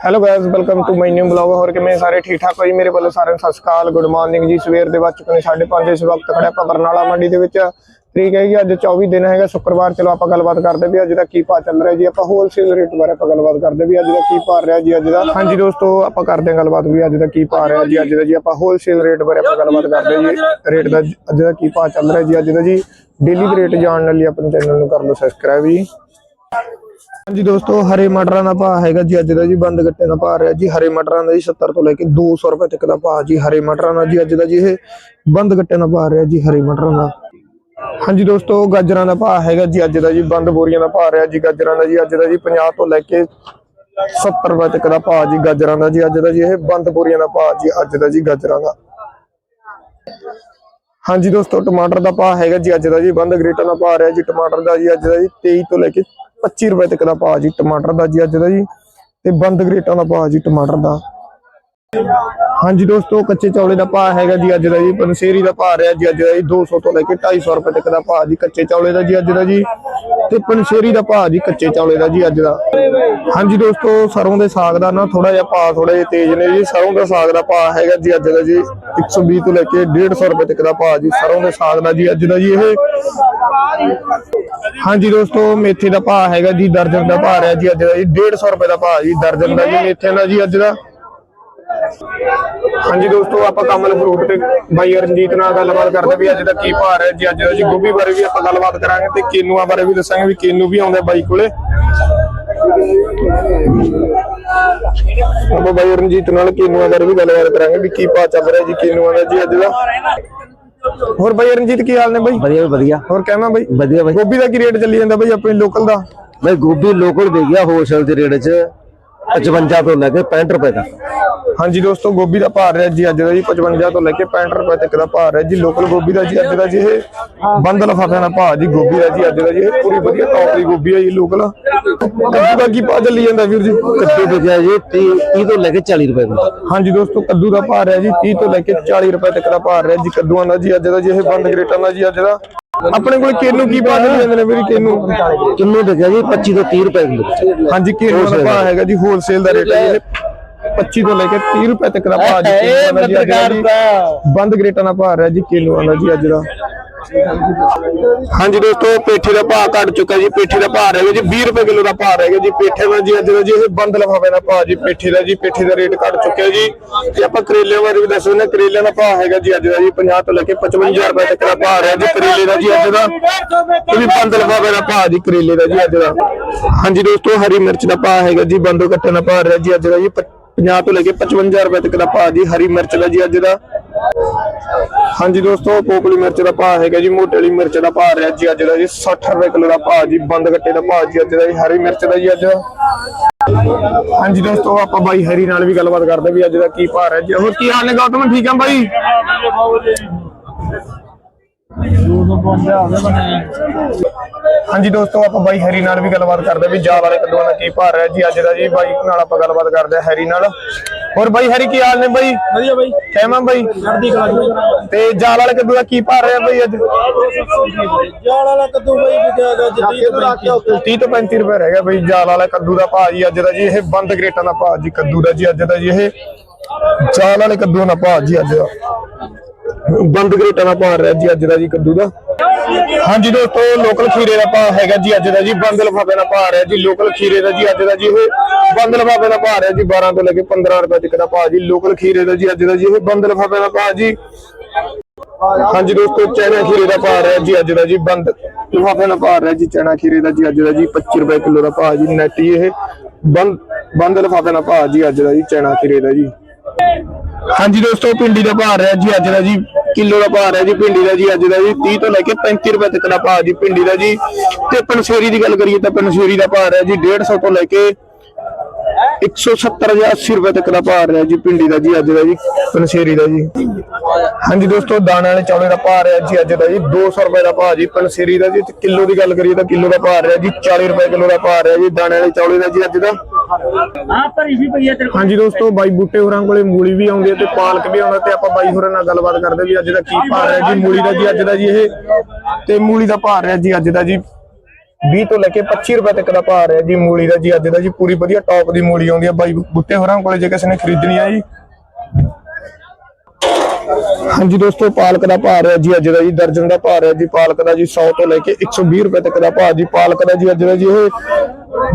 Hello guys welcome to my new blog ਹੋਰ ਕਿਵੇਂ ਸਾਰੇ? ਠੀਕ ਠਾਕ ਹੋ ਜੀ? ਮੇਰੇ ਵੱਲੋਂ ਸਾਰਿਆਂ ਨੂੰ ਸਤਿ ਸ਼੍ਰੀ ਅਕਾਲ। ਗੁੱਡ ਮਾਰਨਿੰਗ ਜੀ। ਸਵੇਰ ਦੇ ਵੱਜ ਚੁੱਕੇ ਨੇ 5:30 ਇਸ ਵਕਤ ਖੜਿਆ ਆਪਾਂ ਬਰਨਾਲਾ ਮੰਡੀ ਦੇ ਵਿੱਚ। ਤਰੀਕ ਹੈ ਅੱਜ 24 ਦਿਨ ਹੈਗਾ। ਸ਼ੁੱਕਰਵਾਰ ਚਲੋ ਆਪਾਂ ਗੱਲਬਾਤ ਕਰਦੇ ਵੀ ਅੱਜ ਦਾ ਕੀ ਭਾਅ ਚੱਲ ਰਿਹਾ ਜੀ। ਆਪਾਂ ਹੋਲਸੇਲ ਰੇਟ ਬਾਰੇ ਆਪਾਂ ਗੱਲਬਾਤ ਕਰਦੇ ਵੀ ਅੱਜ ਦਾ ਕੀ ਭਾਅ ਰਿਹਾ ਜੀ ਅੱਜ ਦਾ। ਹਾਂਜੀ ਦੋਸਤੋ, ਆਪਾਂ ਕਰਦੇ ਹਾਂ ਗੱਲਬਾਤ ਵੀ ਅੱਜ ਦਾ ਕੀ ਭਾਅ ਰਿਹਾ ਜੀ। ਅੱਜ ਦਾ ਜੀ ਆਪਾਂ ਹੋਲਸੇਲ ਰੇਟ ਬਾਰੇ ਆਪਾਂ ਗੱਲਬਾਤ ਕਰਦੇ ਜੀ। ਰੇਟ ਦਾ ਅੱਜ ਦਾ ਕੀ ਭਾਅ ਚੱਲ ਰਿਹਾ ਜੀ। ਅੱਜ ਦਾ ਜੀ ਡੇਲੀ ਰੇਟ ਜਾਣਨ ਲਈ ਆਪਣੇ ਚੈਨਲ ਨੂੰ ਕਰ ਲਓ ਸਬਸਕ੍ਰਾਈਬ ਜੀ। ਹਾਂਜੀ ਦੋਸਤੋ ਹਰੇ ਮਟਰਾਂ ਦਾ ਭਾਅ ਹੈਗਾ ਜੀ ਅੱਜ ਦਾ ਜੀ ਬੰਦ ਗੱਟੇ ਦਾ ਭਾਅ ਰਿਹਾ ਜੀ ਹਰੇ ਮਟਰਾਂ ਦਾ ਜੀ 70 ਤੋਂ ਲੈ ਕੇ 200 ਰੁਪਏ ਤੱਕ ਦਾ ਭਾਅ ਜੀ ਹਰੇ ਮਟਰਾਂ ਦਾ ਜੀ ਅੱਜ ਦਾ ਜੀ ਇਹ ਬੰਦ ਗੱਟੇ ਦਾ ਭਾਅ ਰਿਹਾ ਜੀ ਹਰੇ ਮਟਰਾਂ ਦਾ ਹਾਂਜੀ ਦੋਸਤੋ ਗਾਜਰਾਂ ਦਾ ਭਾਅ ਹੈਗਾ ਜੀ ਅੱਜ ਦਾ ਜੀ ਬੰਦ ਬੋਰੀਆਂ ਦਾ ਭਾਅ ਰਿਹਾ ਜੀ ਗਾਜਰਾਂ ਦਾ ਜੀ ਅੱਜ ਦਾ ਜੀ 50 ਤੋਂ ਲੈ ਕੇ 70 ਰੁਪਏ ਤੱਕ ਦਾ ਭਾਅ ਜੀ ਗਾਜਰਾਂ ਦਾ ਜੀ ਅੱਜ ਦਾ ਜੀ ਇਹ ਬੰਦ ਬੋਰੀਆਂ ਦਾ ਭਾਅ ਜੀ ਅੱਜ ਦਾ ਜੀ ਗਾਜਰਾਂ ਦਾ ਹਾਂਜੀ ਦੋਸਤੋ ਟਮਾਟਰ ਦਾ ਭਾਅ ਹੈਗਾ ਜੀ ਅੱਜ ਦਾ ਜੀ ਬੰਦ ਗ੍ਰੇਟਾਂ ਦਾ ਭਾਅ ਰਿਹਾ ਜੀ ਟਮਾਟਰ ਦਾ ਜੀ ਅੱਜ ਦਾ ਜੀ 23 ਤੋਂ ਲੈ ਕੇ 25 ਰੁਪਏ ਤੱਕ ਦਾ ਭਾਅ ਜੀ, ਟਮਾਟਰ ਦਾ ਜੀ ਅੱਜ ਦਾ ਜੀ, ਤੇ ਬੰਦ ਗ੍ਰੇਟਾਂ ਦਾ ਭਾਅ ਜੀ ਟਮਾਟਰ ਦਾ। ਹਾਂਜੀ ਦੋਸਤੋ, ਕੱਚੇ ਚੌਲੇ ਦਾ ਭਾਅ ਹੈਗਾ ਜੀ ਅੱਜ ਦਾ ਜੀ, ਪਨਸੇਰੀ ਦਾ ਭਾਅ ਰਿਹਾ ਜੀ ਅੱਜ ਦਾ ਜੀ 200 ਤੋਂ ਲੈ ਕੇ 250 ਰੁਪਏ ਤੱਕ ਦਾ ਭਾਅ ਜੀ ਕੱਚੇ ਚੌਲੇ ਦਾ ਜੀ ਅੱਜ ਦਾ ਜੀ, ਤੇ ਪਨਸੇਰੀ ਦਾ ਭਾਅ ਜੀ ਕੱਚੇ ਚੌਲੇ ਦਾ ਜੀ ਅੱਜ ਦਾ। ਹਾਂਜੀ ਦੋਸਤੋ, ਸਰੋਂ ਦੇ ਸਾਗ ਦਾ ਨਾ ਥੋੜਾ ਜਿਹਾ ਭਾਅ ਥੋੜਾ ਜਿਹਾ ਤੇਜ਼ ਨੇ ਜੀ, ਸਰੋਂ ਦਾ ਸਾਗ ਦਾ ਭਾਅ ਹੈਗਾ ਜੀ ਅੱਜ ਦਾ ਜੀ 120 ਤੋਂ ਲੈ ਕੇ 150 ਰੁਪਏ ਤੱਕ ਦਾ ਭਾਅ ਜੀ, ਸਰੋਂ ਦੇ ਸਾਗ ਦਾ ਜੀ ਅੱਜ ਦਾ ਜੀ ਇਹ। ਹਾਂਜੀ ਦੋਸਤੋ, ਮੇਥੇ ਦਾ ਭਾਅ ਹੈਗਾ ਜੀ, ਦਰਜਨ ਦਾ ਭਾਅ ਰਿਹਾ ਜੀ ਅੱਜ ਦਾ ਜੀ 150 ਰੁਪਏ ਦਾ ਭਾਅ ਜੀ, ਦਰਜਨ ਦਾ ਜੀ, ਮੇਥੇ ਦਾ ਜੀ ਅੱਜ ਦਾ। ਹਾਂਜੀ ਦੋਸਤੋ, ਆਪਾਂ ਕਮਲ ਫਰੂਟ ਤੇ ਬਾਈ ਰਣਜੀਤ ਨਾਲ ਗੱਲਬਾਤ ਕਰਦੇ ਵੀ ਅੱਜ ਦਾ ਕੀ ਭਾਅ ਹੈ ਜੀ, ਅੱਜ ਦਾ ਜੀ ਗੋਭੀ ਬਾਰੇ ਵੀ ਆਪਾਂ ਗੱਲਬਾਤ ਕਰਾਂਗੇ ਤੇ ਕੀਨੂਆਂ ਬਾਰੇ ਵੀ ਦੱਸਾਂਗੇ ਵੀ ਕੀਨੂ ਵੀ ਆਉਂਦੇ ਬਾਈ ਕੋਲੇ। ਆਪਾਂ ਬਾਈ ਰਣਜੀਤ ਨਾਲ ਕੇਨੂਆਂ ਬਾਰੇ ਵੀ ਗੱਲਬਾਤ ਕਰਾਂਗੇ ਵੀ ਕੀ ਭਾਅ ਚੱਲ ਰਿਹਾ ਜੀ, ਕੀਨੂਆਂ ਦਾ ਜੀ ਅੱਜ ਦਾ। ਹੋਰ ਬਾਈ ਰਣਜੀਤ ਕੀ ਹਾਲ ਨੇ ਬਾਈ? ਵਧੀਆ ਵਧੀਆ। ਹੋਰ ਕਹਿਣਾ ਬਾਈ? ਵਧੀਆ ਬਾਈ ਗੋਭੀ ਦਾ ਕੀ ਰੇਟ ਚੱਲੀ ਜਾਂਦਾ ਬਾਈ ਆਪਣੇ ਲੋਕਲ ਦਾ? ਮੈਂ ਗੋਭੀ ਲੋਕਲ ਦੇ ਗਿਆ ਹੋਲਸੇਲ ਦੇ ਰੇਟ 'ਚ 55 ਤੋਂ ਲੈ ਕੇ 65 ਰੁਪਏ ਤੱਕ। ਹਾਂਜੀ ਦੋਸਤੋ ਗੋਭੀ ਦਾ ਭਾਅ ਰਿਹਾ ਜੀ ਅੱਜ ਦਾ ਜੀ 55 ਤੋਂ ਲੈ ਕੇ 65 ਰੁਪਏ ਤੱਕ ਦਾ ਭਾਅ ਰਿਹਾ ਜੀ ਲੋਕਲ ਗੋਭੀ ਦਾ ਜੀ ਅੱਜ ਦਾ ਜੀ ਇਹ ਬੰਦ ਲਫਾਫਿਆਂ ਦਾ ਭਾਅ ਜੀ ਗੋਭੀ ਦਾ ਜੀ ਅੱਜ ਦਾ ਜੀ ਇਹ ਪੂਰੀ ਵਧੀਆ ਟੌਪ ਦੀ ਗੋਭੀ ਹੈ ਜੀ ਲੋਕਲ ਕੱਦੂ ਦਾ ਕੀ ਭਾਅ ਚੱਲੀ ਜਾਂਦਾ ਵੀਰ ਜੀ? ਕੱਦੂ ਦੇ ਗਿਆ ਜੀ 30 30 ਤੋਂ ਲੈ ਕੇ 40 ਰੁਪਏ ਤੱਕ ਹਾਂਜੀ ਦੋਸਤੋ ਕੱਦੂ ਦਾ ਭਾਅ ਰਿਹਾ ਜੀ 30 ਤੋਂ ਲੈ ਕੇ 40 ਰੁਪਏ ਤੱਕ ਦਾ ਭਾਅ ਰਿਹਾ ਜੀ ਕੱਦੂਆਂ ਦਾ ਜੀ ਅੱਜ ਦਾ ਜੀ ਇਹ ਬੰਦ ਗ੍ਰੇਟਾਂ ਦਾ ਜੀ ਅੱਜ ਦਾ। ਆਪਣੇ ਕੋਲ ਕੇਨੂ ਕੀ ਭਾਅ ਚੱਲੀ ਜਾਂਦੇ ਨੇ ਵੀਰ ਕੇਨੂ? ਕਿੰਨੂ ਦੇ ਗਿਆ ਜੀ 25 ਤੋਂ 30 ਰੁਪਏ ਕਿਲੋ। ਹਾਂਜੀ ਕੇਨੂ ਦਾ ਭਾਅ ਹੈਗਾ ਜੀ ਹੋਲਸੇਲ ਦਾ ਰੇਟ ਹੈ ਜੀ ਇਹ 25 ਤੋਂ ਲੈ ਕੇ 30 ਰੁਪਏ ਤੱਕ ਦਾ ਭਾਅ ਜੀ ਬੰਦ ਗ੍ਰੇਟਾਂ ਦਾ ਭਾਅ ਰਿਹਾ ਜੀ ਕਿਲੋਆਂ ਦਾ ਜੀ ਅੱਜ ਦਾ। ਹਾਂਜੀ ਦੋਸਤੋ ਪੇਠੇ ਦਾ ਭਾਅ ਘਟ ਚੁੱਕਾ ਜੀ ਪੇਠੇ ਦਾ ਭਾਅ ਰਹਿ ਗਿਆ ਜੀ 20 ਰੁਪਏ ਕਿਲੋ ਦਾ ਭਾਅ ਰਹਿ ਗਿਆ ਜੀ ਪੇਠੇ ਦਾ ਜੀ ਅੱਜ ਦਾ ਜੀ ਇਹ ਬੰਦ ਲਫਾਫੇ ਦਾ ਭਾਅ ਜੀ ਪੇਠੇ ਦਾ ਜੀ ਪੇਠੇ ਦਾ ਰੇਟ ਘਟ ਚੁੱਕਿਆ ਜੀ ਤੇ ਆਪਾਂ ਕਰੇਲਿਆਂ ਬਾਰੇ ਵੀ ਦੱਸ ਦਿੰਦੇ ਕਰੇਲਿਆਂ ਦਾ ਭਾਅ ਹੈਗਾ ਜੀ ਅੱਜ ਦਾ ਜੀ 50 ਤੋਂ ਲੈ ਕੇ 55 ਰੁਪਏ ਤੱਕ ਦਾ ਭਾਅ ਰਿਹਾ ਜੀ ਕਰੇਲੇ ਦਾ ਜੀ ਅੱਜ ਦਾ ਇਹ ਵੀ ਬੰਦ ਲਫਾਫੇ ਦਾ ਭਾਅ ਜੀ ਕਰੇਲੇ ਦਾ ਜੀ ਅੱਜ ਦਾ ਹਾਂਜੀ ਦੋਸਤੋ ਹਰੀ ਮਿਰਚ ਦਾ ਭਾਅ ਹੈਗਾ ਜੀ ਬੰਦੋ ਕੱਟੇ ਦਾ ਭਾਅ ਰਿਹਾ ਜੀ ਅੱਜ ਦਾ ਜੀ 50 ਤੋਂ ਲੈ ਕੇ 55 ਰੁਪਏ ਤੱਕ ਦਾ ਭਾਅ ਜੀ ਹਰੀ ਮਿਰਚ ਦਾ ਜੀ ਅੱਜ ਦਾ ਹਾਂਜੀ ਦੋਸਤੋ ਪੋਪਲੀ ਮਿਰਚ ਦਾ ਭਾਅ ਹੈਗਾ ਜੀ, ਮੋਟੇ ਵਾਲੀ ਮਿਰਚ ਦਾ ਭਾਅ ਰਿਹਾ ਜੀ ਅੱਜ ਦਾ ਜੀ 60 ਰੁਪਏ ਕਿਲੋ ਦਾ ਭਾਅ ਜੀ, ਬੰਦ ਗੱਟੇ ਦਾ ਭਾਅ ਜੀ ਅੱਜ ਦਾ ਜੀ, ਹਰੀ ਮਿਰਚ ਦਾ ਜੀ ਅੱਜ। ਹਾਂਜੀ ਦੋਸਤੋ, ਆਪਾਂ ਬਾਈ ਹਰੀ ਨਾਲ ਵੀ ਗੱਲਬਾਤ ਕਰਦੇ ਵੀ ਅੱਜ ਦਾ ਕੀ ਭਾਅ ਹੈ ਜੀ। ਹੋਰ ਕੀ ਹਾਲ ਨੇ ਗੌਤਮ? ਠੀਕ ਆ ਬਾਈ? ਹਾਂਜੀ ਦੋਸਤੋ ਆਪਾਂ ਬਾਈ ਹਰੀ ਨਾਲ ਵੀ ਗੱਲਬਾਤ ਕਰਦੇ ਵੀ ਜਾਲ ਵਾਲੇ ਕੱਦੂਆਂ ਦਾ ਕੀ ਭਾਅ ਹੈ ਜੀ ਅੱਜ ਦਾ ਜੀ ਬਾਈ ਨਾਲ ਆਪਾਂ ਗੱਲਬਾਤ ਕਰਦੇ ਆ ਹਰੀ ਨਾਲ। ਹੋਰ ਬਾਈ ਹਰੀ ਕੀ ਹਾਲ ਨੇ ਬਾਈ? ਵਧੀਆ ਬਾਈ। ਕਹਿਮਾ ਬਾਈ? ਚੜਦੀ ਕਲਾ ਤੇ ਜਾਲ ਵਾਲੇ ਕੱਦੂ ਦਾ ਕੀ ਭਾਅ ਰਿਹਾ ਬਾਈ ਅੱਜ? ਜਾਲ ਵਾਲਾ ਕੱਦੂ ਬਾਈ ਵਿਕਿਆਗਾ ਜਿੱਦੀ ਤੋਂ ਰੱਖਿਆ ਉੱਤੇ 30 ਤੋਂ 35 ਰੁਪਏ ਰਹਿ ਗਿਆ ਬਈ ਜਾਲ ਵਾਲਾ ਕੱਦੂ ਦਾ ਭਾਅ ਜੀ ਅੱਜ ਦਾ ਜੀ ਇਹ ਬੰਦ ਗ੍ਰੇਟਾਂ ਦਾ ਭਾਅ ਜੀ ਕੱਦੂ ਦਾ ਜੀ ਅੱਜ ਦਾ ਜੀ ਇਹ ਜਾਲ ਵਾਲੇ ਕੱਦੂ ਦਾ ਭਾਅ ਜੀ ਅੱਜ ਦਾ। ਬੰਦ ਗ੍ਰੇਟਾਂ ਦਾ ਭਾਅ ਰਿਹਾ ਜੀ ਅੱਜ ਦਾ ਜੀ ਕੱਦੂ ਦਾ। ਹਾਂਜੀ ਦੋਸਤੋ ਲੋਕਲ ਖੀਰੇ ਦਾ ਭਾਅ ਹੈਗਾ ਜੀ ਅੱਜ ਦਾ ਜੀ ਬੰਦ ਲਫਾਫੇ ਦਾ ਭਾਅ ਰਿਹਾ ਜੀ ਲੋਕਲ ਖੀਰੇ ਦਾ ਜੀ ਅੱਜ ਦਾ ਜੀ ਇਹ ਬੰਦ ਲਫਾਫੇ ਦਾ ਭਾਅ ਰਿਹਾ ਜੀ 12 ਤੋਂ ਲੈ ਕੇ 15 ਰੁਪਏ ਤੱਕ ਦਾ ਭਾਅ ਜੀ ਲੋਕਲ ਖੀਰੇ ਦਾ ਜੀ ਅੱਜ ਦਾ ਜੀ ਇਹ ਬੰਦ ਲਫਾਫੇ ਦਾ ਭਾਅ ਜੀ ਹਾਂਜੀ ਦੋਸਤੋ ਚੈਨਾ ਖੀਰੇ ਦਾ ਭਾਅ ਰਿਹਾ ਜੀ ਅੱਜ ਦਾ ਜੀ ਬੰਦ ਲਿਫਾਫੇ ਦਾ ਭਾਅ ਰਿਹਾ ਜੀ ਚੈਨਾ ਖੀਰੇ ਦਾ ਜੀ ਅੱਜ ਦਾ ਜੀ 25 ਰੁਪਏ ਕਿਲੋ ਦਾ ਭਾਅ ਜੀ ਨੈਟ ਇਹ ਬੰਦ ਬੰਦ ਲਿਫਾਫੇ ਦਾ ਭਾਅ ਜੀ ਅੱਜ ਦਾ ਜੀ ਚੈਨਾ ਖੀਰੇ ਦਾ ਜੀ ਹਾਂਜੀ ਦੋਸਤੋ ਪਿੰਡੀ ਦਾ ਭਾਅ ਰਿਹਾ ਜੀ ਅੱਜ ਦਾ ਜੀ ਕਿਲੋ ਦਾ ਭਾਅ ਰਿਹਾ ਜੀ ਭਿੰਡੀ ਦਾ ਜੀ, ਅੱਜ ਦਾ ਜੀ 30 ਤੋਂ ਲੈ ਕੇ 35 ਰੁਪਏ ਤੱਕ ਦਾ ਭਾਅ ਜੀ ਭਿੰਡੀ ਦਾ ਜੀ। ਤੇ ਪਨਸੇਰੀ ਦੀ ਗੱਲ ਕਰੀਏ ਤਾਂ ਪਨਸੇਰੀ ਦਾ ਭਾਅ ਰਿਹਾ ਜੀ 150 ਤੋਂ ਲੈ ਕੇ 170 ਜਾਂ 80 ਰੁਪਏ ਤੱਕ ਦਾ ਭਾਅ ਰਿਹਾ ਜੀ ਪਿੰਡੀ ਦਾ ਜੀ, ਅੱਜ ਦਾ ਜੀ ਪਨਸੇਰੀ ਦਾ ਜੀ। ਹਾਂਜੀ ਦੋਸਤੋ, ਦਾਣੇ ਵਾਲੇ ਚੌਲੇ ਦਾ ਭਾਅ ਰਿਹਾ ਜੀ, ਅੱਜ ਦਾ ਜੀ 200 ਰੁਪਏ ਦਾ ਭਾਅ ਜੀ ਪਨਸੇਰੀ ਦਾ ਜੀ। ਤੇ ਕਿਲੋ ਦੀ ਗੱਲ ਕਰੀਏ ਤਾਂ ਕਿਲੋ ਦਾ ਭਾਅ ਰਿਹਾ ਜੀ 40 ਰੁਪਏ ਕਿਲੋ ਦਾ ਭਾਅ ਰਿਹਾ ਜੀ ਦਾਣੇ ਵਾਲੇ ਚੌਲੇ ਦਾ ਜੀ, ਅੱਜ ਦਾ। ਹਾਂ ਭਰੀ ਵੀ ਪਈ ਹੈ ਤੇਰੇ ਹਾਂਜੀ ਦੋਸਤੋ, ਬਾਈ ਬੂਟੇ ਹੋਰਾਂ ਕੋਲੇ ਮੂਲੀ ਵੀ ਆਉਂਦੀ ਹੈ ਤੇ ਪਾਲਕ ਵੀ ਆਉਂਦਾ ਤੇ ਆਪਾਂ ਬਾਈ ਹੋਰਾਂ ਨਾਲ ਗੱਲਬਾਤ ਕਰਦੇ ਵੀ ਅੱਜ ਦਾ ਕੀ ਭਾਅ ਰਿਹਾ ਜੀ, ਮੂਲੀ ਦਾ ਜੀ, ਅੱਜ ਦਾ ਜੀ ਇਹ। ਤੇ ਮੂਲੀ ਦਾ ਭਾਅ ਰਿਹਾ ਜੀ, ਅੱਜ ਦਾ ਜੀ 20 ਤੋਂ ਲੈ ਕੇ 25 ਰੁਪਏ ਤੱਕ ਦਾ ਭਾਅ ਰਿਹਾ ਜੀ, ਮੂਲੀ ਦਾ ਜੀ, ਅੱਜ ਦਾ ਜੀ ਪੂਰੀ ਵਧੀਆ ਟੌਪ ਦੀ ਮੂਲੀ ਆਉਂਦੀ ਆ। ਬਾਈ ਬੂਟੇ ਹੋਰਾਂ ਕੋਲੇ ਜੇ ਕਿਸੇ ਨੇ ਖਰੀਦਣੀ ਆ ਜੀ ਹਾਂਜੀ ਦੋਸਤੋ ਪਾਲਕ ਦਾ ਭਾਅ ਰਿਹਾ ਜੀ ਅੱਜ ਦਾ ਜੀ ਦਰਜਨ ਦਾ ਭਾਅ ਰਿਹਾ ਜੀ ਪਾਲਕ ਦਾ ਜੀ 100 ਤੋਂ ਲੈ ਕੇ 120 ਰੁਪਏ ਤੱਕ ਦਾ ਭਾਅ ਜੀ ਪਾਲਕ ਦਾ ਜੀ ਅੱਜ ਦਾ ਜੀ ਇਹ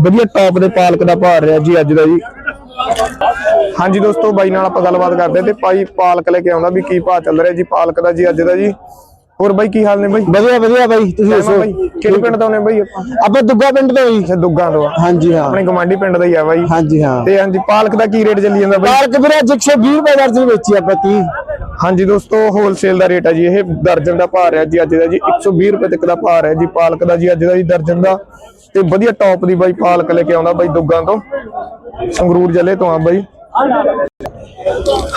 ਵਧੀਆ ਟੌਪ ਦੇ ਪਾਲਕ ਦਾ ਭਾਅ ਰਿਹਾ ਜੀ ਅੱਜ ਦਾ ਜੀ। ਹਾਂਜੀ ਦੋਸਤੋ ਬਾਈ ਨਾਲ ਆਪਾਂ ਗੱਲਬਾਤ ਕਰਦੇ ਤੇ ਭਾਈ ਪਾਲਕ ਲੈ ਕੇ ਆਉਂਦਾ ਵੀ ਕੀ ਭਾਅ ਚੱਲ ਰਿਹਾ ਜੀ ਪਾਲਕ ਦਾ ਜੀ ਅੱਜ ਦਾ ਜੀ। ਹੋਰ ਬਾਈ ਕੀ ਹਾਲ ਨੇ ਬਾਈ? ਵਧੀਆ ਵਧੀਆ ਬਾਈ ਤੁਸੀਂ ਦੱਸੋ? ਕਿਹੜੇ ਪਿੰਡ ਤੋਂ ਨੇ ਬਾਈ ਆਪਾਂ? ਆਪਾਂ ਦੁੱਗਾ ਪਿੰਡ ਤੋਂ ਜੀ। ਅੱਛਾ ਦੁੱਗਾ ਤੋਂ ਹਾਂਜੀ ਹਾਂ। ਆਪਣੇ ਗਵਾਂਢੀ ਪਿੰਡ ਦਾ ਹੀ ਆ ਬਾਈ। ਹਾਂਜੀ ਹਾਂ। ਤੇ ਹਾਂਜੀ ਪਾਲਕ ਦਾ ਕੀ ਰੇਟ ਚੱਲੀ ਜਾਂਦਾ ਬਾਈ? ਪਾਰਕ ਵੀਰੇ ਅੱਜ 120 ਰੁਪਏ ਦਰਜਨ ਵੇਚੀ ਆਪਾਂ 30 ਹਾਂਜੀ ਦੋਸਤੋ ਹੋਲਸੇਲ ਦਾ ਰੇਟ ਹੈ ਜੀ, ਇਹ ਦਰਜਨ ਦਾ ਭਾਅ ਰਿਹਾ ਜੀ ਅੱਜ ਦਾ ਜੀ। 120 ਰੁਪਏ ਤੱਕ ਦਾ ਭਾਅ ਰਿਹਾ ਜੀ, ਪਾਲਕ ਦਾ ਜੀ, ਅੱਜ ਦਾ ਜੀ ਦਰਜਨ ਦਾ। ਤੇ ਵਧੀਆ ਟੌਪ ਦੀ ਬਾਈ ਪਾਲਕ ਲੈ ਕੇ ਆਉਂਦਾ ਬਾਈ ਦੁੱਗਾਂ ਤੋਂ। ਸੰਗਰੂਰ ਜ਼ਿਲ੍ਹੇ ਤੋਂ ਆ ਬਾਈ।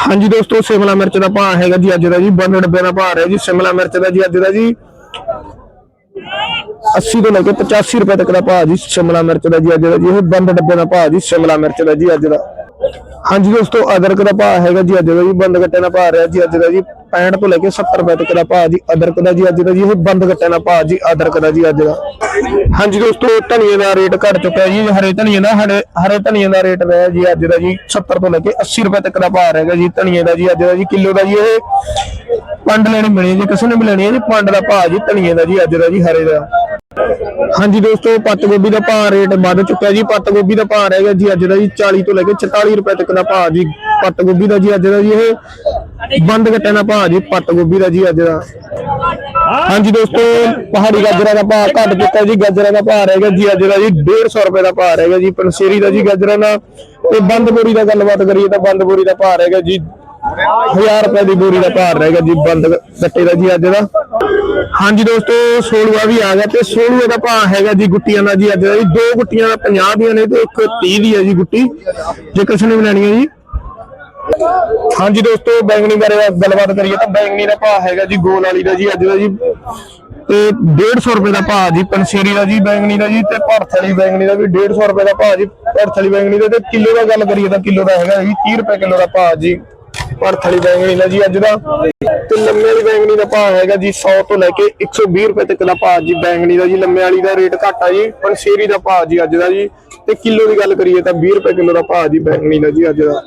ਹਾਂਜੀ ਦੋਸਤੋ, ਸ਼ਿਮਲਾ ਮਿਰਚ ਦਾ ਭਾਅ ਹੈਗਾ ਜੀ ਅੱਜ ਦਾ ਜੀ 92 ਰੁਪਏ ਦਾ ਭਾਅ ਰਿਹਾ ਜੀ। ਸ਼ਿਮਲਾ ਮਿਰਚ ਦਾ ਜੀ ਅੱਜ ਦਾ ਜੀ 80 ਤੋਂ ਲੈ ਕੇ 85 ਰੁਪਏ ਤੱਕ ਦਾ ਭਾਅ ਜੀ, ਸ਼ਿਮਲਾ ਮਿਰਚ ਦਾ ਜੀ ਅੱਜ ਦਾ ਜੀ। ਇਹ ਬੰਦ ਡੱਬੇ ਦਾ ਭਾਅ ਜੀ, ਸ਼ਿਮਲਾ ਮਿਰਚ ਦਾ ਜੀ ਅੱਜ ਦਾ। ਹਾਂਜੀ ਦੋਸਤੋ, ਅਦਰਕ ਦਾ ਭਾਅ ਹੈਗਾ ਜੀ ਅੱਜ ਦਾ ਜੀ, ਬੰਦ ਗੱਟੇ ਦਾ ਭਾਅ ਰਿਹਾ ਜੀ ਅੱਜ ਦਾ ਜੀ 65 ਤੋਂ ਲੈ ਕੇ 70 ਰੁਪਏ ਤੱਕ ਦਾ ਭਾਅ ਜੀ, ਅਦਰਕ ਦਾ ਜੀ ਅੱਜ ਦਾ ਜੀ, ਇਹ ਬੰਦ ਗੱਟੇ ਦਾ ਭਾਅ ਜੀ, ਅਦਰਕ ਦਾ ਜੀ ਅੱਜ ਦਾ। ਹਾਂਜੀ ਦੋਸਤੋ, ਧਨੀਏ ਦਾ ਰੇਟ ਘਟ ਚੁੱਕਾ ਜੀ, ਹਰੇ ਧਨੀਏ ਦਾ, ਹਰੇ ਹਰੇ ਧਨੀਏ ਦਾ ਰੇਟ ਰਿਹਾ ਜੀ ਅੱਜ ਦਾ ਜੀ 70 ਤੋਂ ਲੈ ਕੇ 80 ਰੁਪਏ ਤੱਕ ਦਾ ਭਾਅ ਰਹੇਗਾ ਜੀ, ਧਨੀਏ ਦਾ ਜੀ, ਅੱਜ ਦਾ ਜੀ, ਕਿਲੋ ਦਾ ਜੀ, ਇਹ ਪੰਡ ਲੈਣੀ ਮਿਲੀ ਜੀ, ਕਿਸੇ ਨੇ ਵੀ ਲੈਣੀ ਹੈ ਜੀ, ਪੰਡ ਦਾ ਭਾਅ ਜੀ, ਧਨੀਏ ਦਾ ਜੀ, ਅੱਜ ਦਾ ਜੀ, ਹਰੇ ਦਾ। ਹਾਂਜੀ ਦੋਸਤੋ ਪੱਤ ਗੋਭੀ ਦਾ ਭਾਅ ਰੇਟ ਵੱਧ ਚੁੱਕਿਆ ਜੀ। ਪੱਤ ਗੋਭੀ ਦਾ ਭਾਅ ਰਹੇਗਾ ਜੀ ਅੱਜ ਦਾ ਜੀ 40 ਤੋਂ ਲੈ ਕੇ 44 ਰੁਪਏ ਤੱਕ ਦਾ ਭਾਅ ਜੀ। ਪੱਤ ਗੋਭੀ ਦਾ ਜੀ ਅੱਜ ਦਾ ਜੀ ਇਹ ਬੰਦ ਗੱਟਿਆਂ ਦਾ ਭਾਅ ਜੀ ਪੱਤ ਗੋਭੀ ਦਾ ਜੀ ਅੱਜ ਦਾ। ਹਾਂਜੀ ਦੋਸਤੋ, ਪਹਾੜੀ ਗਾਜਰਾਂ ਦਾ ਭਾਅ ਘਟ ਚੁੱਕਾ ਜੀ। ਗਾਜਰਾਂ ਦਾ ਭਾਅ ਰਹੇਗਾ ਜੀ ਅੱਜ ਦਾ ਜੀ 150 ਰੁਪਏ ਦਾ ਭਾਅ ਰਹੇਗਾ ਜੀ। ਪਨਸੇਰੀ ਦਾ ਜੀ ਗਾਜਰਾਂ ਦਾ। ਤੇ ਬੰਦ ਬੋਰੀ ਦਾ ਗੱਲਬਾਤ ਕਰੀਏ ਤਾਂ ਬੰਦ ਬੋਰੀ ਦਾ ਭਾਅ ਰਹੇਗਾ ਜੀ 1000 ਰੁਪਏ ਦੀ ਬੋਰੀ ਦਾ ਭਾਰ ਰਹੇਗਾ ਜੀ, ਬੰਦ ਕੱਟੇ ਦਾ ਜੀ ਅੱਜ ਦਾ। ਹਾਂਜੀ ਦੋਸਤੋ ਸੋਲੂਆ ਵੀ ਆ ਗਿਆ ਤੇ ਸੋਲੂਆ ਦਾ ਭਾਅ ਹੈਗਾ ਜੀ ਗੁੱਟੀਆਂ ਦਾ ਜੀ ਅੱਜ ਦਾ ਜੀ। ਦੋ ਗੁੱਟੀਆਂ ਦਾ 50 ਦੀਆਂ ਨੇ ਤੇ ਇੱਕ 30 ਦੀ ਹੈ ਜੀ ਗੁੱਟੀ। ਜੇ ਕਿਸੇ ਨੇ ਲੈਣੀ ਹੈ ਜੀ। ਹਾਂਜੀ ਦੋਸਤੋ, ਬੈਂਗਣੀ ਬਾਰੇ ਗੱਲਬਾਤ ਕਰੀਏ ਤਾਂ ਬੈਂਗਣੀ ਦਾ ਭਾਅ ਹੈਗਾ ਜੀ, ਗੋਲ ਵਾਲੀ ਦਾ ਜੀ ਅੱਜ ਦਾ ਜੀ। ਤੇ 150 ਰੁਪਏ ਦਾ ਭਾਅ ਜੀ ਪੰਸੇਰੀ ਦਾ ਜੀ, ਬੈਂਗਣੀ ਦਾ ਜੀ ਤੇ ਭਰਥ ਵਾਲੀ ਬੈਂਗਣੀ ਦਾ ਵੀ 150 ਰੁਪਏ ਦਾ ਭਾਅ ਜੀ, ਭਰਥ ਵਾਲੀ ਬੈਂਗਣੀ ਦਾ। ਤੇ ਕਿਲੋ ਦਾ ਗੱਲ ਕਰੀਏ ਤਾਂ ਕਿਲੋ ਦਾ ਹੈਗਾ ਜੀ 30 ਰੁਪਏ ਕਿਲੋ ਦਾ ਭਾਅ ਜੀ। ਭਰਥ ਵਾਲੀ ਬੈਂਗਣੀ ਦਾ ਜੀ ਅੱਜ ਦਾ। ਤੇ ਲੰਮੇ ਵਾਲੀ ਬੈਂਗਣੀ ਦਾ ਭਾਅ ਹੈਗਾ ਜੀ 100 ਤੋਂ ਲੈ ਕੇ 120 ਰੁਪਏ ਤੱਕ ਦਾ ਭਾਅ ਜੀ ਬੈਂਗਣੀ ਦਾ ਜੀ। ਲੰਮੇ ਵਾਲੀ ਦਾ ਰੇਟ ਘੱਟ ਆ ਜੀ ਪੰਸੇਰੀ ਦਾ ਭਾਅ ਜੀ ਅੱਜ ਦਾ ਜੀ। ਤੇ ਕਿਲੋ ਦੀ ਗੱਲ ਕਰੀਏ ਤਾਂ 20 ਰੁਪਏ ਕਿਲੋ ਦਾ ਭਾਅ ਜੀ ਬੈਂਗਣੀ ਦਾ ਜੀ ਅੱਜ ਦਾ।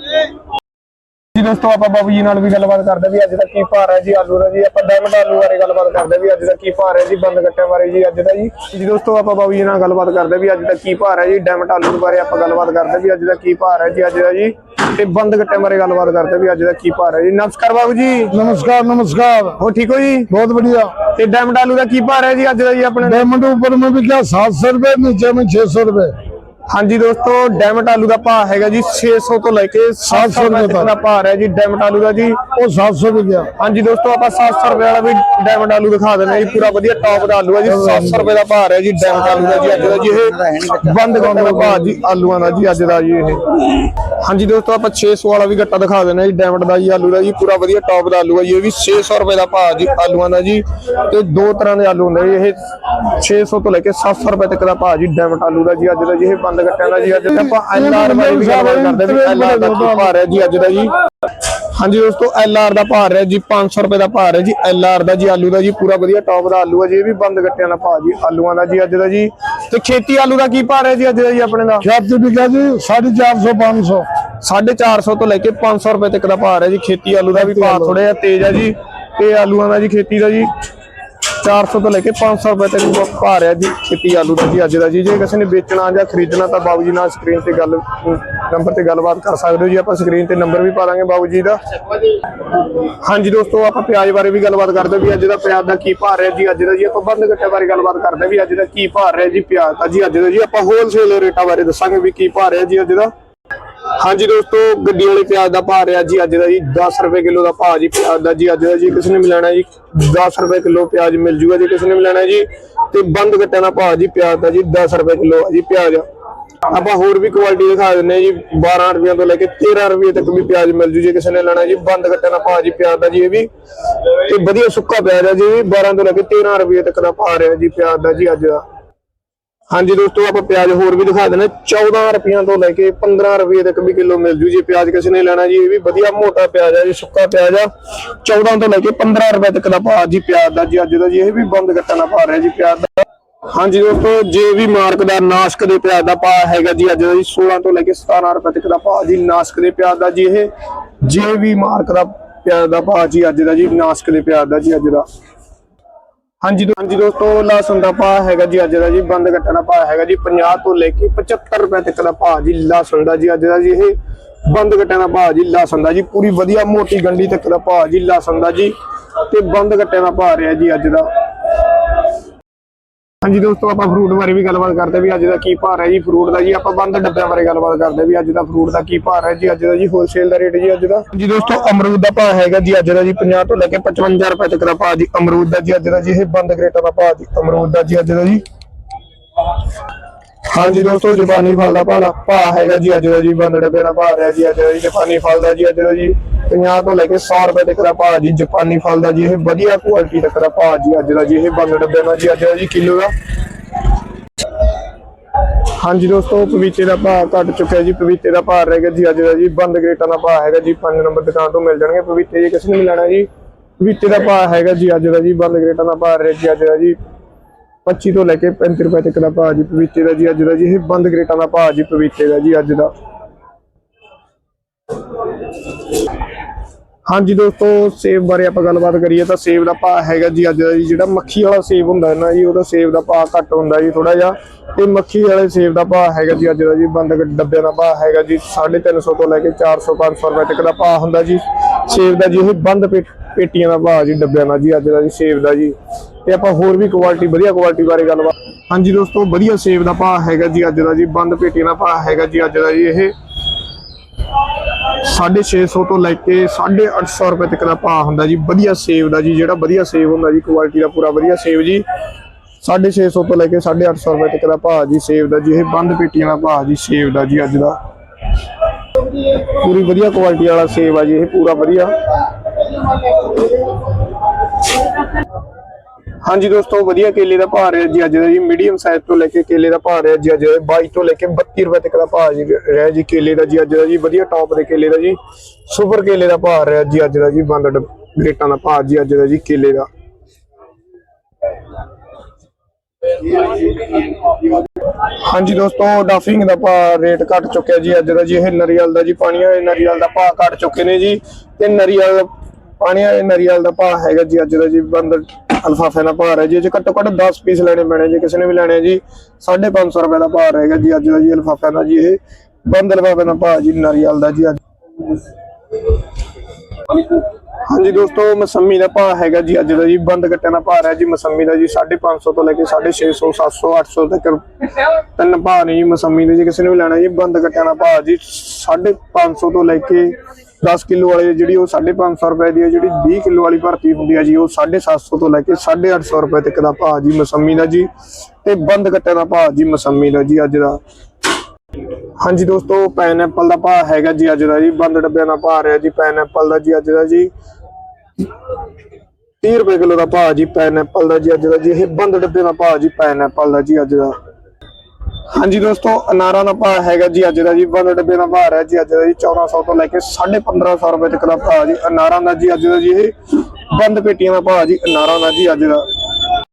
ਜੀ ਦੋਸਤੋ, ਆਪਾਂ ਬਾਬੂ ਜੀ ਨਾਲ ਵੀ ਗੱਲਬਾਤ ਕਰਦੇ ਵੀ ਅੱਜ ਦਾ ਕੀ ਭਾਅ ਹੈ ਜੀ, ਆਲੂ ਦਾ ਜੀ। ਆਪਾਂ ਡਾਇਮੰਡ ਆਲੂ ਬਾਰੇ ਗੱਲਬਾਤ ਕਰਦੇ ਵੀ ਅੱਜ ਦਾ ਕੀ ਭਾਅ ਹੈ ਜੀ, ਬੰਦ ਗੱਟਿਆਂ ਬਾਰੇ ਜੀ, ਅੱਜ ਦਾ ਜੀ। ਜੀ ਦੋਸਤੋ, ਆਪਾਂ ਬਾਬੂ ਜੀ ਨਾਲ ਗੱਲਬਾਤ ਕਰਦੇ ਵੀ ਅੱਜ ਦਾ ਕੀ ਭਾਅ ਹੈ ਜੀ ਡਾਇਮੰਡ ਆਲੂ ਬਾਰੇ ਆਪਾਂ ਗੱਲਬਾਤ ਕਰਦੇ ਵੀ ਅੱਜ ਦਾ ਕੀ ਭਾਅ ਹੈ ਜੀ, ਅੱਜ ਦਾ ਜੀ। ਤੇ ਬੰਦ ਘੱਟੇ ਬਾਰੇ ਗੱਲਬਾਤ ਕਰਦੇ ਵੀ ਅੱਜ ਦਾ ਕੀ ਭਾਰ ਹੈ ਜੀ। ਨਮਸਕਾਰ ਬਾਬੂ ਜੀ। ਨਮਸਕਾਰ ਨਮਸਕਾਰ। ਹੋ ਠੀਕ ਹੋ ਜੀ? ਬਹੁਤ ਵਧੀਆ। ਤੇ ਡੈਮਡ ਆਲੂ ਦਾ ਕੀ ਭਾਰ ਹੈ ਜੀ ਅੱਜ ਦਾ ਜੀ ਆਪਣੇ डायमंड ऊपर में भी क्या सात सौ रूपये नीचे में छह ਹਾਂਜੀ ਦੋਸਤੋ ਡੈਮਟ ਆਲੂ ਦਾ ਭਾਅ ਹੈਗਾ ਜੀ 600 ਤੋਂ ਲੈ ਕੇ 700 ਰੁਪਏ ਦਾ ਭਾਅ। ਹੈ ਜੀ ਡਾਇਮੰਡ ਆਲੂ ਦਾ ਜੀ। ਉਹ 700 ਰੁਪਏ ਹਾਂਜੀ ਦੋਸਤੋ ਆਪਾਂ 700 ਰੁਪਏ ਵਾਲਾ ਵੀ ਡਾਇਮੰਡ ਆਲੂ ਦਿਖਾ ਦਿੰਦੇ ਜੀ ਪੂਰਾ ਵਧੀਆ ਟੌਪ ਦਾ ਆਲੂ ਹੈ ਜੀ 700 ਰੁਪਏ ਦਾ ਭਾਅ ਹੈ ਜੀ ਡਾਇਮੰਡ ਆਲੂ ਦਾ ਜੀ ਅੱਜ ਦਾ ਜੀ ਇਹ ਬੰਦ ਗੋਂਦ ਦਾ ਭਾਅ ਜੀ ਆਲੂਆਂ ਦਾ ਜੀ ਅੱਜ ਦਾ ਜੀ ਇਹ। ਹਾਂਜੀ ਦੋਸਤੋ ਆਪਾਂ 600 ਵਾਲਾ ਵੀ ਗੱਟਾ ਦਿਖਾ ਦਿੰਦੇ ਜੀ ਡਾਇਮੰਡ ਦਾ ਜੀ ਆਲੂ ਦਾ ਜੀ ਪੂਰਾ ਵਧੀਆ ਟੌਪ ਦਾ ਆਲੂ ਹੈ ਜੀ ਇਹ ਵੀ 600 ਰੁਪਏ ਦਾ ਭਾਅ ਜੀ ਆਲੂਆਂ ਦਾ ਜੀ। ਤੇ ਦੋ ਤਰ੍ਹਾਂ ਦੇ ਆਲੂ ਹੁੰਦੇ ਜੀ ਇਹ 600 ਤੋਂ ਲੈ ਕੇ 700 ਰੁਪਏ ਤੱਕ ਦਾ ਭਾਅ ਜੀ ਡੈਮਟ ਆਲੂ ਦਾ ਜੀ ਅੱਜ ਦਾ ਜੀ ਇਹ ਦੰਦ ਕੱਟਿਆਂ ਜੀ ਅੱਜ ਆਪਾਂ ਐਲ ਆਰ ਬਾਰੇ ਵੀ ਗੱਲ ਕਰਦੇ ਵੀ ਐਲ ਆਰ ਦਾ ਕੀ ਭਾਰ ਹੈ ਜੀ ਅੱਜ ਦਾ ਜੀ। ਹਾਂਜੀ ਦੋਸਤੋ ਐਲ ਆਰ ਦਾ ਭਾਰ ਹੈ ਜੀ 500 ਰੁਪਏ ਦਾ ਭਾਰ ਹੈ ਜੀ। ਐਲ ਆਰ ਦਾ ਜੀ ਆਲੂ ਦਾ ਜੀ ਪੂਰਾ ਵਧੀਆ ਟੌਪ ਦਾ ਆਲੂ ਹੈ ਜੀ ਇਹ ਵੀ ਬੰਦ ਗੱਟਿਆਂ ਦਾ ਭਾਅ ਜੀ ਆਲੂਆਂ ਦਾ ਜੀ ਅੱਜ ਦਾ ਜੀ। ਤੇ ਖੇਤੀ ਆਲੂ ਦਾ ਕੀ ਭਾਰ ਹੈ ਜੀ ਅੱਜ ਦਾ ਜੀ ਆਪਣੇ ਦਾ? ਖੇਤੀ ਵੀ ਕਹੇ ਜੀ 450 500 450 ਤੋਂ ਲੈ ਕੇ 500 ਰੁਪਏ ਤੱਕ ਦਾ ਭਾਰ ਹੈ ਜੀ ਖੇਤੀ ਆਲੂ ਦਾ ਵੀ ਭਾਰ ਥੋੜਾ ਜਿਹਾ ਤੇਜ਼ ਹੈ ਜੀ। ਤੇ ਆਲੂਆਂ ਦਾ ਜੀ ਖੇਤੀ ਦਾ ਜੀ। 400 ਤੋਂ ਲੈ ਕੇ 500 ਰੁਪਏ ਤੱਕ ਭਾਅ ਹੈ ਜੀ ਖੇਤੀ ਆਲੂ ਦਾ ਜੀ, ਅੱਜ ਦਾ ਜੀ। ਜੇ ਕਿਸੇ ਨੇ ਵੇਚਣਾ ਜਾਂ ਖਰੀਦਣਾ ਤਾਂ ਬਾਬੂ ਜੀ ਨਾਲ ਸਕਰੀਨ ਤੇ ਗੱਲ ਨੰਬਰ ਤੇ ਗੱਲਬਾਤ ਕਰ ਸਕਦੇ ਹੋ ਜੀ। ਆਪਾਂ ਸਕਰੀਨ ਤੇ ਨੰਬਰ ਵੀ ਪਾ ਦਾਂਗੇ ਬਾਬੂ ਜੀ ਦਾ। ਹਾਂਜੀ ਦੋਸਤੋ, ਆਪਾਂ ਪਿਆਜ਼ ਬਾਰੇ ਵੀ ਗੱਲਬਾਤ ਕਰਦੇ ਵੀ ਅੱਜ ਦਾ ਪਿਆਜ਼ ਦਾ ਕੀ ਭਾਅ ਰਿਹਾ ਜੀ। ਅੱਜ ਦਾ ਜੀ ਆਪਾਂ ਬੰਦ ਗੱਟੇ ਬਾਰੇ ਗੱਲਬਾਤ ਕਰਦੇ ਵੀ ਅੱਜ ਦਾ ਕੀ ਭਾਅ ਰਿਹਾ ਜੀ ਪਿਆਜ਼ ਦਾ ਜੀ। ਅੱਜ ਦਾ ਜੀ ਆਪਾਂ ਹੋਲਸੇਲ ਰੇਟਾਂ ਬਾਰੇ ਦੱਸਾਂਗੇ ਵੀ ਕੀ ਭਾਅ ਰਿਹਾ ਜੀ ਅੱਜ ਦਾ। ਹਾਂਜੀ ਦੋਸਤੋ, ਗੱਡੀ ਵਾਲੇ ਪਿਆਜ਼ ਦਾ ਭਾਅ ਰਿਹਾ ਜੀ ਅੱਜ ਦਾ ਜੀ 10 ਰੁਪਏ ਕਿਲੋ ਦਾ ਭਾਅ ਜੀ, ਪਿਆਜ਼ ਦਾ ਜੀ, ਅੱਜ ਦਾ ਜੀ, ਕਿਸੇ ਨੇ ਵੀ ਲੈਣਾ ਜੀ 10 ਰੁਪਏ ਕਿਲੋ ਪਿਆਜ਼ ਮਿਲ ਜੂਗਾ ਜੀ, ਕਿਸੇ ਨੇ ਵੀ ਲੈਣਾ ਜੀ, ਤੇ ਬੰਦ ਗੱਟਿਆਂ ਦਾ ਭਾਅ ਜੀ, ਪਿਆਜ਼ ਦਾ ਜੀ 10 ਰੁਪਏ ਕਿਲੋ ਜੀ, ਪਿਆਜ਼। ਆਪਾਂ ਹੋਰ ਵੀ ਕੁਆਲਿਟੀ ਦਿਖਾ ਦਿੰਨੇ ਜੀ 12 ਰੁਪਏ ਤੋਂ ਲੈ ਕੇ 13 ਰੁਪਏ ਤੱਕ ਵੀ ਪਿਆਜ਼ ਮਿਲ ਜੂ ਜੇ ਕਿਸੇ ਨੇ ਲੈਣਾ ਜੀ, ਬੰਦ ਗੱਟਿਆਂ ਦਾ ਭਾਅ ਜੀ, ਪਿਆਜ਼ ਦਾ ਜੀ, ਇਹ ਵੀ। ਤੇ ਵਧੀਆ ਸੁੱਕਾ ਪਿਆਜ਼ ਆ ਜੀ, ਇਹ ਵੀ 12 ਤੋਂ ਲੈ ਕੇ 13 ਰੁਪਏ ਤੱਕ ਦਾ ਭਾਅ ਰਿਹਾ ਜੀ, ਪਿਆਜ਼ ਦਾ ਜੀ, ਅੱਜ ਦਾ। ਹਾਂਜੀ ਦੋਸਤੋ, ਆਪਾਂ ਪਿਆਜ਼ ਹੋਰ ਵੀ ਦਿਖਾ ਦਿੰਦੇ 14 ਰੁਪਈਆਂ ਤੋਂ ਲੈ ਕੇ 15 ਰੁਪਏ ਤੱਕ ਵੀ ਕਿਲੋ ਮਿਲ ਜੂ ਜੀ। ਪਿਆਜ਼ ਕਿਸੇ ਨੇ ਲੈਣਾ ਜੀ, ਇਹ ਵੀ ਵਧੀਆ ਮੋਟਾ ਪਿਆਜ਼ ਹੈ ਜੀ, ਸੁੱਕਾ ਪਿਆਜ਼ ਆ। 14 ਤੋਂ ਲੈ ਕੇ 15 ਰੁਪਏ ਤੱਕ ਦਾ ਭਾਅ ਜੀ ਪਿਆਜ਼ ਦਾ ਜੀ, ਅੱਜ ਦਾ ਜੀ, ਇਹ ਵੀ ਬੰਦ ਗੱਟਾਂ ਦਾ ਭਾਅ ਰਿਹਾ ਜੀ ਪਿਆਜ਼ ਦਾ। ਹਾਂਜੀ ਦੋਸਤੋ, ਜੇ ਵੀ ਮਾਰਕ ਦਾ ਨਾਸਕ ਦੇ ਪਿਆਜ਼ ਦਾ ਭਾਅ ਹੈਗਾ ਜੀ, ਅੱਜ ਦਾ ਜੀ 16 ਤੋਂ ਲੈ ਕੇ 17 ਰੁਪਏ ਤੱਕ ਦਾ ਭਾਅ ਜੀ ਨਾਸਕ ਦੇ ਪਿਆਜ਼ ਦਾ ਜੀ, ਇਹ ਜੇ ਵੀ ਮਾਰਕ ਦਾ ਪਿਆਜ਼ ਦਾ ਭਾਅ ਜੀ, ਅੱਜ ਦਾ ਜੀ, ਨਾਸਕ ਦੇ ਪਿਆਜ਼ ਦਾ ਜੀ, ਅੱਜ ਦਾ। ਹਾਂਜੀ ਹਾਂਜੀ ਦੋਸਤੋ ਲਸਣ ਦਾ ਭਾਅ ਹੈਗਾ ਜੀ ਅੱਜ ਦਾ ਜੀ, ਬੰਦ ਕੱਟਣ ਦਾ ਭਾਅ ਹੈਗਾ ਜੀ 50 ਤੋਂ ਲੈ ਕੇ 75 ਰੁਪਏ ਤੱਕ ਦਾ ਭਾਅ ਜੀ ਲਸਣ ਦਾ ਜੀ ਅੱਜ ਦਾ ਜੀ, ਇਹ ਬੰਦ ਕੱਟਣ ਦਾ ਭਾਅ ਜੀ ਲਸਣ ਦਾ ਜੀ, ਪੂਰੀ ਵਧੀਆ ਮੋਟੀ ਗੰਢੀ ਤੱਕ ਦਾ ਭਾਅ ਜੀ ਲਸਣ ਦਾ ਜੀ, ਤੇ ਬੰਦ ਕੱਟਣ ਦਾ ਭਾਅ ਰਿਹਾ ਜੀ ਅੱਜ ਦਾ। ਹਾਂਜੀ ਦੋਸਤੋ, ਆਪਾਂ ਫਰੂਟ ਬਾਰੇ ਵੀ ਗੱਲਬਾਤ ਕਰਦੇ ਵੀ ਅੱਜ ਦਾ ਕੀ ਭਾਅ ਹੈ ਜੀ ਫਰੂਟ ਦਾ ਜੀ, ਆਪਾਂ ਬੰਦ ਡੱਬਿਆਂ ਬਾਰੇ ਗੱਲਬਾਤ ਕਰਦੇ ਵੀ ਅੱਜ ਦਾ ਫਰੂਟ ਦਾ ਕੀ ਭਾਅ ਹੈ ਜੀ, ਅੱਜ ਦਾ ਜੀ ਹੋਲਸੇਲ ਦਾ ਰੇਟ ਜੀ, ਅੱਜ ਦਾ। ਜੀ ਦੋਸਤੋ, ਅਮਰੂਦ ਦਾ ਭਾਅ ਹੈਗਾ ਜੀ, ਅੱਜ ਦਾ ਜੀ 50 ਤੋਂ ਲੈ ਕੇ 55 ਰੁਪਏ ਤੱਕ ਦਾ ਭਾਅ ਜੀ, ਅਮਰੂਦ ਦਾ ਜੀ, ਅੱਜ ਦਾ ਜੀ ਇਹ ਬੰਦ ਕ੍ਰੇਟਾਂ ਦਾ ਭਾਅ ਜੀ, ਅਮਰੂਦ ਦਾ ਜੀ, ਅੱਜ ਦਾ ਜੀ। ਹਾਂਜੀ ਦੋਸਤੋ, ਜਪਾਨੀ ਫਲ ਦਾ ਭਾਅ ਭਾਅ ਹੈਗਾ ਜੀ, ਅੱਜ ਦਾ ਜੀ ਬੰਦ ਡੱਬੇ ਦਾ ਭਾਅ ਹੈ ਜੀ, ਅੱਜ ਦਾ ਜੀ ਜਾਪਾਨੀ ਫਲ ਦਾ ਜੀ, ਅੱਜ ਦਾ ਜੀ 50 ਤੋਂ ਲੈ ਕੇ 100 ਰੁਪਏ ਤੱਕ ਦਾ ਭਾਅ ਜੀ, ਜਾਪਾਨੀ ਫਲ ਦਾ ਜੀ, ਇਹ ਵਧੀਆ ਕੁਆਲਿਟੀ ਤੱਕ ਦਾ ਭਾਅ ਜੀ ਅੱਜ ਦਾ ਜੀ, ਇਹ ਬੰਦ ਡੱਬੇ ਦਾ ਜੀ, ਅੱਜ ਦਾ ਜੀ ਕਿਲੋ ਦਾ। ਹਾਂਜੀ ਦੋਸਤੋ ਪਪੀਤੇ ਦਾ ਭਾਅ ਘਟ ਚੁੱਕਿਆ ਜੀ ਪਪੀਤੇ ਦਾ ਭਾਅ ਰਹਿ ਗਿਆ ਜੀ, ਅੱਜ ਦਾ ਜੀ ਬੰਦ ਗ੍ਰੇਟਾਂ ਦਾ ਭਾਅ ਹੈਗਾ ਜੀ 5 ਨੰਬਰ ਦੁਕਾਨ ਤੋਂ ਮਿਲ ਜਾਣਗੇ ਪਪੀਤੇ ਜੀ, ਕਿਸੇ ਨੂੰ ਵੀ ਲੈਣਾ ਜੀ। ਪਪੀਤੇ ਦਾ ਭਾਅ ਹੈਗਾ ਜੀ, ਅੱਜ ਦਾ ਜੀ ਬੰਦ ਗ੍ਰੇਟਾਂ ਦਾ ਭਾਅ ਰਹਿ ਜੀ, ਅੱਜ ਦਾ ਜੀ 25 ਤੋਂ ਲੈ ਕੇ 35 ਰੁਪਏ ਤੱਕ ਦਾ ਭਾਅ ਜੀ ਪਪੀਤੇ ਦਾ ਜੀ, ਅੱਜ ਦਾ ਜੀ, ਇਹ ਬੰਦ ਗ੍ਰੇਟਾਂ ਦਾ ਭਾਅ ਜੀ ਪਪੀਤੇ ਦਾ ਜੀ, ਅੱਜ ਦਾ। ਹਾਂਜੀ ਦੋਸਤੋ, ਸੇਬ ਬਾਰੇ ਆਪਾਂ ਗੱਲਬਾਤ ਕਰੀਏ ਤਾਂ ਸੇਬ ਦਾ ਭਾਅ ਹੈਗਾ ਜੀ ਅੱਜ ਦਾ ਜੀ, ਜਿਹੜਾ ਮੱਖੀ ਵਾਲਾ ਸੇਬ ਹੁੰਦਾ ਹੈ ਨਾ ਜੀ, ਉਹਦਾ ਸੇਬ ਦਾ ਭਾਅ ਘੱਟ ਹੁੰਦਾ ਜੀ ਥੋੜਾ ਜਿਹਾ। ਤੇ ਮੱਖੀ ਵਾਲੇ ਸੇਬ ਦਾ ਭਾਅ ਹੈਗਾ ਜੀ ਅੱਜ ਦਾ ਜੀ, ਬੰਦ ਡੱਬਿਆਂ ਦਾ ਭਾਅ ਹੈਗਾ ਜੀ 350 ਤੋਂ ਲੈ ਕੇ 400 500 ਰੁਪਏ ਤੱਕ ਦਾ ਭਾਅ ਹੁੰਦਾ ਜੀ। ਸੇਬ ਦਾ ਜੀ, ਇਹ ਬੰਦ ਪੇ- ਪੇਟੀਆਂ ਦਾ ਭਾਅ ਜੀ, ਡੱਬਿਆਂ ਦਾ ਜੀ, ਅੱਜ ਦਾ ਜੀ ਸੇਬ ਦਾ ਜੀ। ਤੇ ਆਪਾਂ ਹੋਰ ਵੀ ਕੁਆਲਿਟੀ ਵਧੀਆ ਕੁਆਲਿਟੀ ਬਾਰੇ ਗੱਲਬਾਤ ਹਾਂਜੀ ਦੋਸਤੋ, ਵਧੀਆ ਸੇਬ ਦਾ ਭਾਅ ਹੈਗਾ ਜੀ ਅੱਜ ਦਾ ਜੀ, ਬੰਦ ਪੇਟੀਆਂ ਦਾ ਭਾਅ ਹੈਗਾ ਜੀ ਅੱਜ ਦਾ ਜੀ, ਇਹ 650 ਤੋਂ ਲੈ ਕੇ 850 ਰੁਪਏ ਤੱਕ ਦਾ ਭਾਅ ਹੁੰਦਾ ਜੀ। ਵਧੀਆ ਸੇਬ ਦਾ ਜੀ, ਜਿਹੜਾ ਵਧੀਆ ਸੇਬ ਹੁੰਦਾ ਜੀ ਕੁਆਲਿਟੀ ਦਾ ਪੂਰਾ ਵਧੀਆ ਸੇਬ ਜੀ। 650 ਤੋਂ ਲੈ ਕੇ 850 ਰੁਪਏ ਤੱਕ ਦਾ ਭਾਅ ਜੀ ਸੇਬ ਦਾ ਜੀ। ਇਹ ਬੰਦ ਪੇਟੀਆਂ ਦਾ ਭਾਅ ਜੀ ਸੇਬ ਦਾ ਜੀ ਅੱਜ ਦਾ। ਪੂਰੀ ਵਧੀਆ ਕੁਆਲਿਟੀ ਵਾਲਾ ਸੇਬ ਆ ਜੀ, ਇਹ ਪੂਰਾ ਵਧੀਆ। ਹਾਂਜੀ ਦੋਸਤੋ, ਵਧੀਆ ਕੇਲੇ ਦਾ ਭਾਅ ਰਿਹਾ ਜੀ ਅੱਜ ਦਾ ਜੀ ਮੀਡੀਅਮ ਸਾਈਜ਼ ਤੋਂ ਲੈ ਕੇ ਕੇਲੇ ਦਾ ਭਾਅ ਰਿਹਾ ਜੀ ਅੱਜ 22 ਤੋਂ ਲੈ ਕੇ 32 ਰੁਪਏ ਤੱਕ ਦਾ ਭਾਅ ਜੀ ਰਿਹਾ ਜੀ ਕੇਲੇ ਦਾ ਜੀ ਅੱਜ ਦਾ ਜੀ, ਵਧੀਆ ਟੌਪ ਦੇ ਕੇਲੇ ਦਾ ਜੀ ਸੁਪਰ ਕੇਲੇ ਦਾ ਭਾਅ ਰਿਹਾ ਜੀ ਅੱਜ ਦਾ ਜੀ, ਬੰਦ ਡ- ਦਾ ਭਾਅ ਜੀ ਅੱਜ ਦਾ ਜੀ ਕੇਲੇ ਦਾ। ਹਾਂਜੀ ਦੋਸਤੋ ਡਾਫਿੰਗ ਦਾ ਭਾਅ ਰੇਟ ਘਟ ਚੁੱਕਿਆ ਜੀ ਅੱਜ ਦਾ ਜੀ, ਇਹ ਨਰੀਅਲ ਦਾ ਜੀ ਪਾਣੀ ਵਾਲੇ ਨਰੀਅਲ ਦਾ ਭਾਅ ਘਟ ਚੁੱਕੇ ਨੇ ਜੀ, ਤੇ ਨਰੀਅਲ ਪਾਣੀ ਵਾਲੇ ਨਰੀਅਲ ਦਾ ਭਾਅ ਹੈਗਾ ਜੀ ਅੱਜ ਦਾ ਜੀ, ਬੰਦ ਅਲਫਾਫੇ ਦਾ ਭਾਅ ਹੈ ਜੀ। ਇਹ ਘੱਟੋ ਘੱਟ 10 ਪੀਸ ਲੈਣੇ ਪੈਣੇ, ਜੀ ਕਿਸੇ ਨੇ ਵੀ ਲੈਣੇ ਜੀ 550 ਰੁਪਏ ਦਾ ਭਾਅ ਹੈਗਾ ਜੀ ਅੱਜ ਦਾ ਜੀ ਅਲਫਾਫੇ ਦਾ ਜੀ ਇਹ। ਬੰਦ ਅਲਫਾਫੇ ਦਾ ਭਾਰ ਜੀ, ਨਰੀਅਲ ਦਾ ਜੀ ਅੱਜ। ਹਾਂਜੀ ਦੋਸਤੋ, ਮਸੰਮੀ ਦਾ ਭਾਅ ਹੈਗਾ ਜੀ ਅੱਜ ਦਾ ਜੀ, ਬੰਦ ਕੱਟਿਆਂ ਦਾ ਭਾਅ ਹੈ ਜੀ ਮਸੰਮੀ ਦਾ ਜੀ 550 ਤੋਂ ਲੈ ਕੇ 650 700 800 ਤੱਕ। ਤਿੰਨ ਭਾਅ ਨੇ ਜੀ ਮਸੰਮੀ ਦੇ, ਜੀ ਕਿਸੇ ਨੇ ਵੀ ਲੈਣਾ ਜੀ, ਬੰਦ ਕੱਟਿਆਂ ਦਾ ਭਾਅ ਜੀ 550 ਤੋਂ ਲੈ ਕੇ 10 ਕਿਲੋ ਵਾਲੀ ਜਿਹੜੀ ਉਹ 550 ਰੁਪਏ ਦੀ ਹੈ, ਜਿਹੜੀ 20 ਕਿਲੋ ਵਾਲੀ ਭਰਤੀ ਹੁੰਦੀ ਹੈ ਜੀ, ਉਹ 750 ਤੋਂ ਲੈ ਕੇ 850 ਰੁਪਏ ਤੱਕ ਦਾ ਭਾਅ ਜੀ ਮਸੰਮੀ ਦਾ ਜੀ ਤੇ ਬੰਦ ਕੱਟਿਆਂ ਦਾ ਭਾਅ ਜੀ ਮਸੰਮੀ ਦਾ ਜੀ ਅੱਜ ਦਾ। ਹਾਂਜੀ ਦੋਸਤੋ ਪਾਈਨਐਪਲ ਦਾ ਭਾਅ ਹੈਗਾ ਜੀ ਅੱਜ ਦਾ ਜੀ, ਬੰਦ ਡੱਬਿਆਂ ਦਾ ਭਾਅ ਰਿਹਾ ਜੀ ਪਾਈਨਐਪਲ ਦਾ ਜੀ ਅੱਜ ਦਾ ਜੀ। 30 ਰੁਪਏ ਕਿਲੋ ਦਾ ਭਾਅ ਜੀ ਪਾਈਨਐਪਲ ਦਾ ਜੀ ਅੱਜ ਦਾ ਜੀ, ਇਹ ਬੰਦ ਡੱਬੇ ਦਾ ਭਾਅ ਜੀ ਪਾਈਨਐਪਲ ਦਾ ਜੀ ਅੱਜ ਦਾ। ਹਾਂਜੀ ਦੋਸਤੋ, ਅਨਾਰਾਂ ਦਾ ਭਾਅ ਹੈਗਾ ਜੀ ਅੱਜ ਦਾ ਜੀ ਬੰਦ ਡੱਬੇ ਦਾ ਭਾਅ ਹੈ ਜੀ ਅੱਜ ਦਾ ਜੀ 1400 ਤੋਂ ਲੈ ਕੇ 1550 ਰੁਪਏ ਤੱਕ ਦਾ ਭਾਅ ਜੀ, ਅਨਾਰਾਂ ਦਾ ਜੀ ਅੱਜ ਦਾ ਜੀ ਇਹ ਬੰਦ ਪੇਟੀਆਂ ਦਾ ਭਾਅ ਜੀ, ਅਨਾਰਾਂ ਦਾ ਜੀ ਅੱਜ ਦਾ।